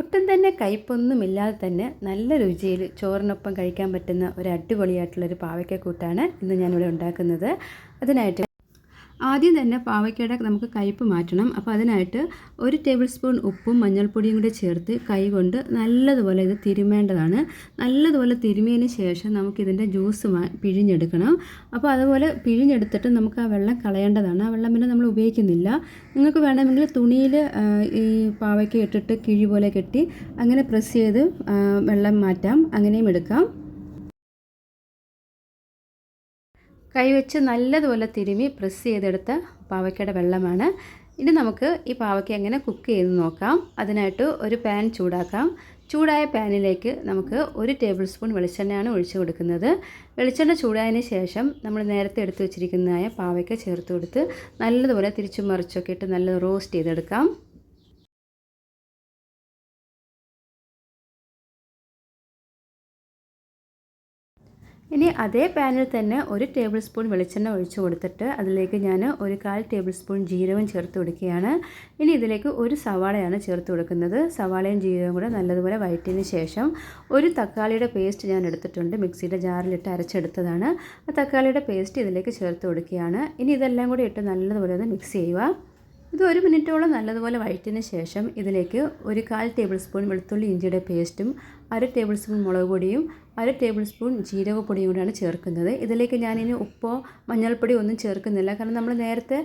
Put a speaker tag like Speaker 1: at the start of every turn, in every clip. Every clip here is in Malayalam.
Speaker 1: ഒട്ടും തന്നെ കയ്പൊന്നുമില്ലാതെ തന്നെ നല്ല രുചിയിൽ ചോറിനൊപ്പം കഴിക്കാൻ പറ്റുന്ന ഒരു അടിപൊളിയായിട്ടുള്ളൊരു പാവയ്ക്ക ഇന്ന് ഞാനിവിടെ ഉണ്ടാക്കുന്നത്. അതിനായിട്ട് ആദ്യം തന്നെ പാവയ്ക്കയുടെ നമുക്ക് കയ്പ്പ് മാറ്റണം. അപ്പോൾ അതിനായിട്ട് ഒരു ടേബിൾ സ്പൂൺ ഉപ്പും മഞ്ഞൾപ്പൊടിയും കൂടി ചേർത്ത് കൈ കൊണ്ട് നല്ലതുപോലെ ഇത് തിരുമേണ്ടതാണ്. നല്ലതുപോലെ തിരുമിയതിന് ശേഷം നമുക്കിതിന്റെ ജ്യൂസ് പിഴിഞ്ഞെടുക്കണം. അപ്പോൾ അതുപോലെ പിഴിഞ്ഞെടുത്തിട്ട് നമുക്ക് ആ വെള്ളം കളയേണ്ടതാണ്. ആ വെള്ളം പിന്നെ നമ്മൾ ഉപയോഗിക്കുന്നില്ല. നിങ്ങൾക്ക് വേണമെങ്കിൽ തുണിയിൽ ഈ പാവയ്ക്ക ഇട്ടിട്ട് കിഴി പോലെ കെട്ടി അങ്ങനെ പ്രസ് ചെയ്ത് വെള്ളം മാറ്റാം. അങ്ങനെയും എടുക്കാം. കൈവച്ച് നല്ലതുപോലെ തിരുമി പ്രസ് ചെയ്തെടുത്ത പാവയ്ക്കയുടെ വെള്ളമാണ്. ഇനി നമുക്ക് ഈ പാവയ്ക്ക എങ്ങനെ കുക്ക് ചെയ്ത് നോക്കാം. അതിനായിട്ട് ഒരു പാൻ ചൂടാക്കാം. ചൂടായ പാനിലേക്ക് നമുക്ക് ഒരു ടേബിൾ സ്പൂൺ വെളിച്ചെണ്ണയാണ് ഒഴിച്ചു കൊടുക്കുന്നത്. വെളിച്ചെണ്ണ ചൂടായതിന് ശേഷം നമ്മൾ നേരത്തെ എടുത്തു വെച്ചിരിക്കുന്നതായ പാവയ്ക്ക ചേർത്ത് കൊടുത്ത് നല്ലതുപോലെ തിരിച്ചും മറിച്ചൊക്കെ ഇട്ട് നല്ല റോസ്റ്റ് ചെയ്തെടുക്കാം. ഇനി അതേ പാനിൽ തന്നെ ഒരു ടേബിൾ സ്പൂൺ വെളിച്ചെണ്ണ ഒഴിച്ച് കൊടുത്തിട്ട് അതിലേക്ക് ഞാൻ ഒരു കാൽ ടേബിൾ സ്പൂൺ ജീരകം ചേർത്ത് കൊടുക്കുകയാണ്. ഇനി ഇതിലേക്ക് ഒരു സവാളയാണ് ചേർത്ത് കൊടുക്കുന്നത്. സവാളയും ജീരകവും കൂടെ നല്ലതുപോലെ വയറ്റിന് ശേഷം ഒരു തക്കാളിയുടെ പേസ്റ്റ് ഞാൻ എടുത്തിട്ടുണ്ട്. മിക്സിയുടെ ജാറിലിട്ട് അരച്ചെടുത്തതാണ്. ആ തക്കാളിയുടെ പേസ്റ്റ് ഇതിലേക്ക് ചേർത്ത് കൊടുക്കുകയാണ്. ഇനി ഇതെല്ലാം കൂടി ഇട്ട് നല്ലതുപോലെ ഒന്ന് മിക്സ് ചെയ്യുക. ഇത് ഒരു മിനിറ്റോളം നല്ലതുപോലെ വഴറ്റിന് ശേഷം ഇതിലേക്ക് ഒരു കാൽ ടേബിൾ സ്പൂൺ വെളുത്തുള്ളി ഇഞ്ചിയുടെ പേസ്റ്റും അര ടേബിൾ സ്പൂൺ മുളക് പൊടിയും അര ടേബിൾ സ്പൂൺ ജീരകപ്പൊടിയും കൂടിയാണ് ചേർക്കുന്നത്. ഇതിലേക്ക് ഞാനിനി ഉപ്പോ മഞ്ഞൾപ്പൊടിയോ ഒന്നും ചേർക്കുന്നില്ല. കാരണം നമ്മൾ നേരത്തെ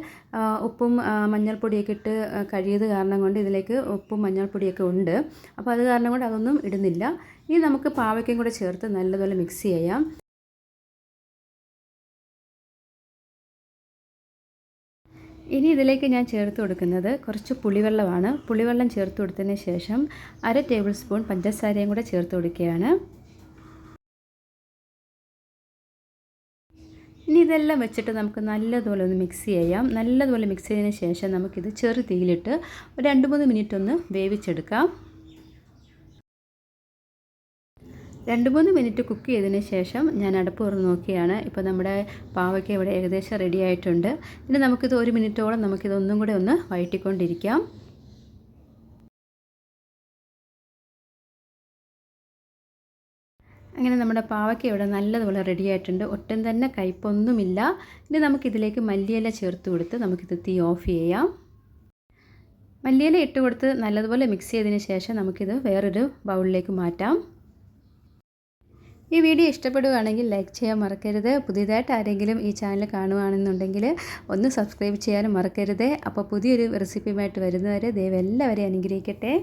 Speaker 1: ഉപ്പും മഞ്ഞൾപ്പൊടിയൊക്കെ ഇട്ട് കഴിയത് കാരണം കൊണ്ട് ഇതിലേക്ക് ഉപ്പും മഞ്ഞൾപ്പൊടിയൊക്കെ ഉണ്ട്. അപ്പോൾ അത് കാരണം കൊണ്ട് അതൊന്നും ഇടുന്നില്ല. ഇനി നമുക്ക് പാവയ്ക്കും കൂടെ ചേർത്ത് നല്ലതുപോലെ മിക്സ് ചെയ്യാം. ഇനി ഇതിലേക്ക് ഞാൻ ചേർത്ത് കൊടുക്കുന്നത് കുറച്ച് പുളിവെള്ളമാണ്. പുളിവെള്ളം ചേർത്ത് കൊടുത്തതിന് ശേഷം അര ടേബിൾ സ്പൂൺ പഞ്ചസാരയും കൂടെ ചേർത്ത് കൊടുക്കുകയാണ്. ഇനി ഇതെല്ലാം വെച്ചിട്ട് നമുക്ക് നല്ലതുപോലെ ഒന്ന് മിക്സ് ചെയ്യാം. നല്ലതുപോലെ മിക്സ് ചെയ്തതിന് ശേഷം നമുക്കിത് ചെറു തീയിലിട്ട് രണ്ട് മൂന്ന് മിനിറ്റ് ഒന്ന് വേവിച്ചെടുക്കാം. രണ്ട് മൂന്ന് മിനിറ്റ് കുക്ക് ചെയ്തതിന് ശേഷം ഞാൻ അടുപ്പ് തുറന്ന് നോക്കിയാണ്. ഇപ്പോൾ നമ്മുടെ പാവയ്ക്ക ഇവിടെ ഏകദേശം റെഡി ആയിട്ടുണ്ട്. ഇനി നമുക്കിത് ഒരു മിനിറ്റോളം നമുക്കിത് ഒന്നും കൂടെ ഒന്ന് വഴറ്റിക്കൊണ്ടിരിക്കാം. അങ്ങനെ നമ്മുടെ പാവയ്ക്ക ഇവിടെ നല്ലതുപോലെ റെഡി ആയിട്ടുണ്ട്. ഒട്ടും തന്നെ കയ്പൊന്നുമില്ല. ഇനി നമുക്കിതിലേക്ക് മല്ലിയില ചേർത്ത് കൊടുത്ത് നമുക്കിത് തീ ഓഫ് ചെയ്യാം. മല്ലിയില ഇട്ട് കൊടുത്ത് നല്ലതുപോലെ മിക്സ് ചെയ്തതിന് ശേഷം നമുക്കിത് വേറൊരു ബൗളിലേക്ക് മാറ്റാം. ഈ വീഡിയോ ഇഷ്ടപ്പെടുകയാണെങ്കിൽ ലൈക്ക് ചെയ്യാൻ മറക്കരുത്. പുതിയതായിട്ട് ആരെങ്കിലും ഈ ചാനൽ കാണുകയാണെന്നുണ്ടെങ്കിൽ ഒന്ന് സബ്സ്ക്രൈബ് ചെയ്യാനും മറക്കരുത്. അപ്പോൾ പുതിയൊരു റെസിപ്പിയുമായിട്ട് വരുന്നവരെ ദയവെല്ലാവരെയും അനുഗ്രഹിക്കട്ടെ.